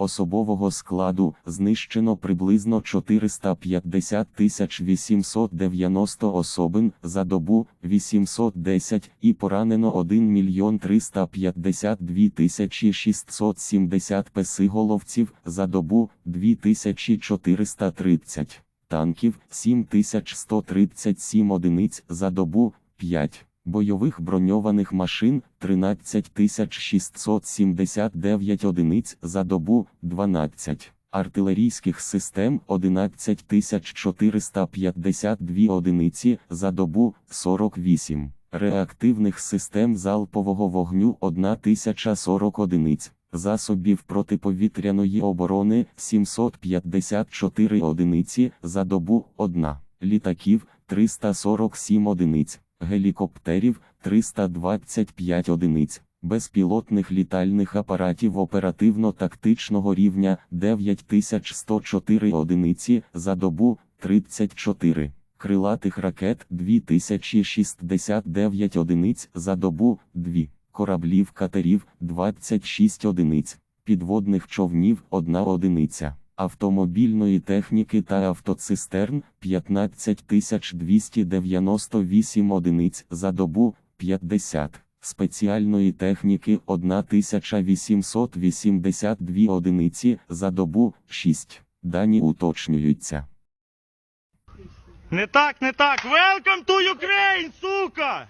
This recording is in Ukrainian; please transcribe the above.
Особового складу знищено приблизно 450 тисяч 890 особин за добу 810 і поранено 1 мільйон 352 тисячі 670 песиголовців за добу 2430 танків 7137 одиниць за добу 5 бойових броньованих машин 13679 одиниць за добу 12, артилерійських систем 11452 одиниці за добу 48, реактивних систем залпового вогню 1040 одиниць. Засобів протиповітряної оборони 754 одиниці за добу 1, літаків 347 одиниць, гелікоптерів 325 одиниць, безпілотних літальних апаратів оперативно-тактичного рівня 9104 одиниці за добу 34, крилатих ракет 2069 одиниць за добу 2, кораблів катерів 26 одиниць, підводних човнів 1 одиниця автомобільної техніки та автоцистерн 15298 одиниць за добу 50, спеціальної техніки 1882 одиниці за добу 6. Дані уточнюються. Не так, не так. Welcome to Ukraine, сука!